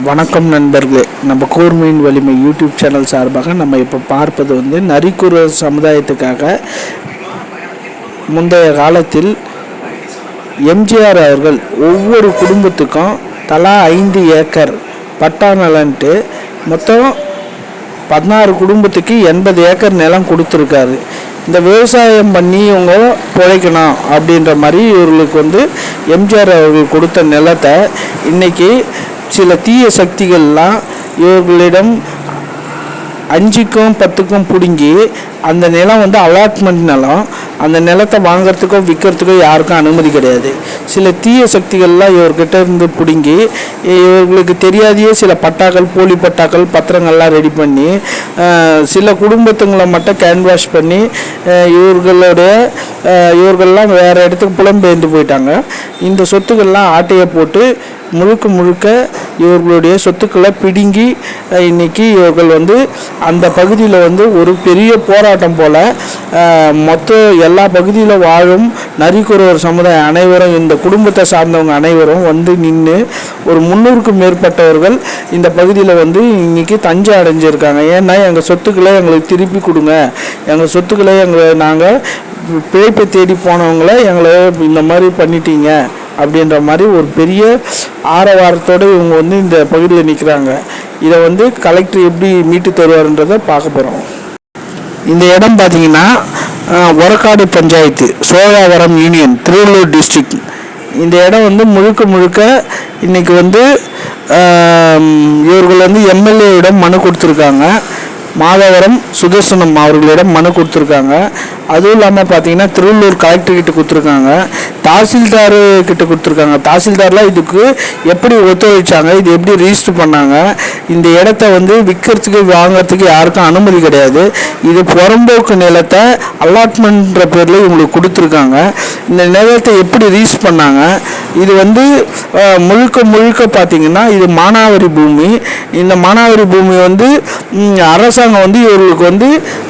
வணக்கம் நண்பர்களே. நம்ம கூர்மையின் வலிமை யூடியூப் சேனல் சார்பாக நம்ம இப்போ பார்ப்பது வந்து நரிக்குற சமுதாயத்துக்காக முந்தைய காலத்தில் எம்ஜிஆர் அவர்கள் ஒவ்வொரு குடும்பத்துக்கும் தலா ஐந்து ஏக்கர் பட்டா நலன்ட்டு மொத்தம் பதினாறு குடும்பத்துக்கு எண்பது ஏக்கர் நிலம் கொடுத்துருக்காரு. இந்த விவசாயம் பண்ணி இவங்க பிழைக்கணும் அப்படின்ற மாதிரி இவர்களுக்கு வந்து எம்ஜிஆர் அவர்கள் கொடுத்த நிலத்தை இன்றைக்கி சில தீய சக்திகள்லாம் இவர்களிடம் அஞ்சுக்கும் பத்துக்கும் பிடுங்கி அந்த நிலம் வந்து அலாட்மெண்ட் நிலம் அந்த நிலத்தை வாங்கிறதுக்கோ விற்கிறதுக்கோ யாருக்கும் அனுமதி கிடையாது. சில தீய சக்திகள்லாம் இவர்கிட்ட இருந்து பிடுங்கி இவர்களுக்கு தெரியாதையே சில பட்டாக்கள் போலி பட்டாக்கள் பத்திரங்கள்லாம் ரெடி பண்ணி சில குடும்பத்துங்களை மட்டும் கேன்வாஷ் பண்ணி இவர்களோட இவர்கள்லாம் வேறு இடத்துக்கு புலம்பெயர்ந்து போயிட்டாங்க. இந்த சொத்துக்கள்லாம் ஆட்டையை போட்டு முழுக்க முழுக்க இவர்களுடைய சொத்துக்களை பிடுங்கி இன்றைக்கி இன்னைக்கு இவர்கள் வந்து அந்த பகுதியில் வந்து ஒரு பெரிய போராட்டம் போல் மொத்த எல்லா பகுதியில் வாழும் நரிக்குறவர் சமுதாயம் அனைவரும் இந்த குடும்பத்தை சார்ந்தவங்க அனைவரும் வந்து நின்று ஒரு முந்நூறுக்கும் மேற்பட்டவர்கள் இந்த பகுதியில் வந்து இன்னைக்கு தஞ்சை அடைஞ்சிருக்காங்க. ஏன்னா எங்கள் சொத்துக்களை எங்களுக்கு திருப்பி கொடுங்க. எங்கள் சொத்துக்களை எங்களை நாங்கள் பிழைப்பை தேடி போனவங்கள எங்களை இந்த மாதிரி பண்ணிட்டீங்க. அப்படின்ற மாதிரி ஒரு பெரிய ஆரவாரத்தோடு இவங்க வந்து இந்த பகுதியில் நிற்கிறாங்க இதை வந்து கலெக்டர் எப்படி மீட்டு தருவாருன்றதை பார்க்க போகிறோம் இந்த இடம் பார்த்தீங்கன்னா ஒரக்காடு பஞ்சாயத்து சோழாவரம் யூனியன் திருவள்ளூர் டிஸ்ட்ரிக்ட் இந்த இடம் வந்து முழுக்க முழுக்க இன்னைக்கு வந்து இவர்கள் வந்து எம்எல்ஏவிடம் மனு கொடுத்துருக்காங்க. மாதவரம் சுதர்சனம் அவர்களிடம் மனு கொடுத்துருக்காங்க. அதுவும் இல்லாமல் பார்த்தீங்கன்னா திருவள்ளூர் கலெக்டர்கிட்ட கொடுத்துருக்காங்க. தாசில்தார் கிட்ட கொடுத்துருக்காங்க. தாசில்தார்லாம் இதுக்கு எப்படி ஒத்துழைச்சாங்க? இது எப்படி ரிஜிஸ்டர் பண்ணாங்க? இந்த இடத்த வந்து விற்கிறதுக்கு வாங்குறதுக்கு யாருக்கும் அனுமதி கிடையாது. இது புறம்போக்கு நிலத்தை அலாட்மெண்ட்ன்ற பேரில் இவங்களுக்கு கொடுத்துருக்காங்க. இந்த நிலத்தை எப்படி ரீஸ் பண்ணாங்க? இது வந்து முழுக்க முழுக்க பார்த்தீங்கன்னா இது மானாவரி பூமி. இந்த மானாவரி பூமி வந்து அரசாங்கம் வந்து இவர்களுக்கு வந்து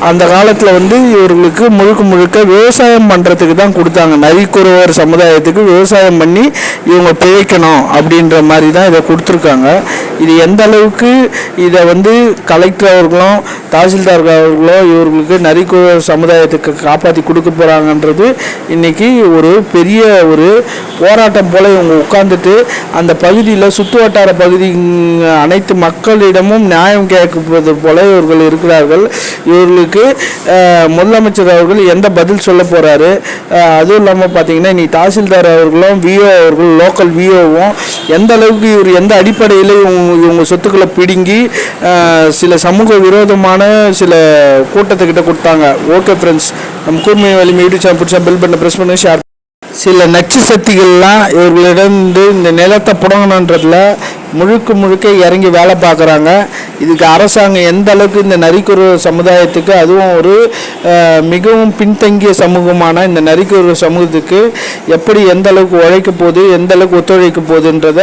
அந்த காலத்தில் வந்து இவர்களுக்கு முழுக்க முழுக்க விவசாயம் பண்ணுறதுக்கு தான் கொடுத்தாங்க. நரிக்குறவர் சமுதாயத்துக்கு விவசாயம் பண்ணி இவங்க பிழைக்கணும் அப்படின்ற மாதிரி தான் இதை கொடுத்துருக்காங்க. இது எந்த அளவுக்கு இதை வந்து கலெக்டர் அவர்களும் தாசில்தார் அவர்களோ இவர்களுக்கு நரிக்கு சமுதாயத்துக்கு காப்பாற்றி கொடுக்க போகிறாங்கன்றது இன்றைக்கி ஒரு பெரிய ஒரு போராட்டம் போல் இவங்க உட்காந்துட்டு அந்த பகுதியில் சுற்று வட்டார பகுதி அனைத்து மக்களிடமும் நியாயம் கேட்பது போல இவர்கள் இருக்கிறார்கள். இவர்களுக்கு முதலமைச்சர் அவர்கள் எந்த பதில் சொல்ல போகிறாரு அதுவும் இல்லாமல் பார்த்தீங்கன்னா நீ தாசில்தார் அவர்களும் விஓ அவர்கள் லோக்கல் விஓவும் எந்த அளவுக்கு இவர் எந்த அடிப்படையில் இவங்க இவங்க சொத்துக்களை பிடுங்கி சில சமூக விரோதமான சில கூட்டத்துக்கிட்ட கொடுத்தாங்க. ஓகே ஃப்ரெண்ட்ஸ் நம்ம கூர்மை வலிமை யூடியூப் சேனல் பிடிச்சா பெல் ப்ரெஸ் பண்ணி ஷேர் சில நச்சு சக்திகள்லாம் இவர்களிடம் இருந்து இந்த நிலத்தை புடங்கணுன்றதுல முழுக்க முழுக்க இறங்கி வேலை பார்க்குறாங்க. இதுக்கு அரசாங்கம் எந்த அளவுக்கு இந்த நரிக்குறு சமுதாயத்துக்கு அதுவும் ஒரு மிகவும் பின்தங்கிய சமூகமான இந்த நரிக்குறு சமூகத்துக்கு எப்படி எந்த அளவுக்கு உழைக்க போகுது எந்த அளவுக்கு ஒத்துழைக்க போகுதுன்றத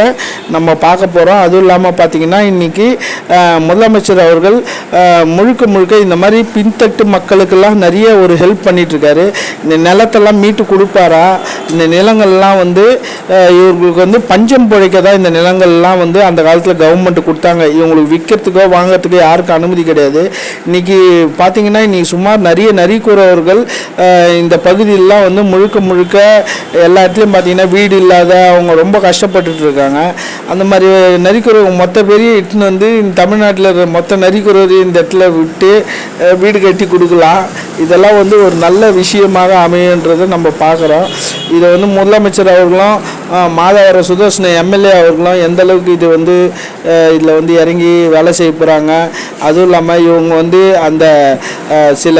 நம்ம பார்க்க போகிறோம் அதுவும் இல்லாமல் பார்த்தீங்கன்னா இன்றைக்கி முதலமைச்சர் அவர்கள் முழுக்க முழுக்க இந்த மாதிரி பின்தட்டு மக்களுக்கெல்லாம் நிறைய ஒரு ஹெல்ப் பண்ணிகிட்ருக்காரு இந்த நிலத்தெல்லாம் மீட்டு கொடுப்பாரா? இந்த நிலங்கள்லாம் வந்து இவர்களுக்கு வந்து பஞ்சம் பிழைக்க தான் இந்த நிலங்கள்லாம் வந்து அந்த காலத்தில் கவர்மெண்ட் கொடுத்தாங்க. இவங்களுக்கு விற்கிறதுக்கோ வாங்குறதுக்கோ யாருக்கும் அனுமதி கிடையாது. இன்னைக்கு பார்த்தீங்கன்னா இன்றைக்கி சுமார் நிறைய நரிக்குறவர்கள் இந்த பகுதியிலலாம் வந்து முழுக்க முழுக்க எல்லா இடத்துலையும் பார்த்தீங்கன்னா வீடு இல்லாத அவங்க ரொம்ப கஷ்டப்பட்டுட்டு இருக்காங்க. அந்த மாதிரி நரிக்குறவங்க மொத்த பேரையும் இட்டுன்னு வந்து தமிழ்நாட்டில் இருக்கிற மொத்த நரிக்குறவரையும் இந்த இடத்துல விட்டு வீடு கட்டி கொடுக்கலாம். இதெல்லாம் வந்து ஒரு நல்ல விஷயமாக அமையன்றதை நம்ம பார்க்குறோம் இதை வந்து முதலமைச்சர் அவர்களும் மாதவர சுதர்ஷன எம்எல்ஏ அவர்களும் எந்த அளவுக்கு இது வந்து இதில் வந்து இறங்கி வேலை செய்ய போகிறாங்க அதுவும் இல்லாமல் இவங்க வந்து அந்த சில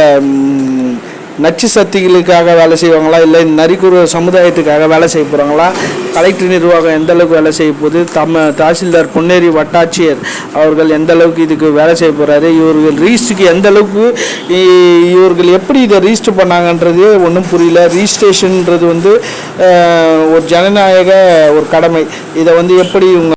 நச்சு சக்திகளுக்காக வேலை செய்வாங்களா? இல்லை நரிக்குறு சமுதாயத்துக்காக வேலை செய்ய போகிறாங்களா கலெக்டர் நிர்வாகம் எந்த அளவுக்கு வேலை செய்ய போகுது? தம தாசில்தார் பொன்னேரி வட்டாட்சியர் அவர்கள் எந்த அளவுக்கு இதுக்கு வேலை செய்ய போகிறாரு இவர்கள் ரீஸ்டுக்கு எந்த அளவுக்கு இ- இவர்கள் எப்படி இதை ரீஸ்டர் பண்ணாங்கன்றது ஒன்றும் புரியல. ரீஸ்டேஷன்ன்றது வந்து ஒரு ஜனநாயக ஒரு கடமை. இதை வந்து எப்படி இவங்க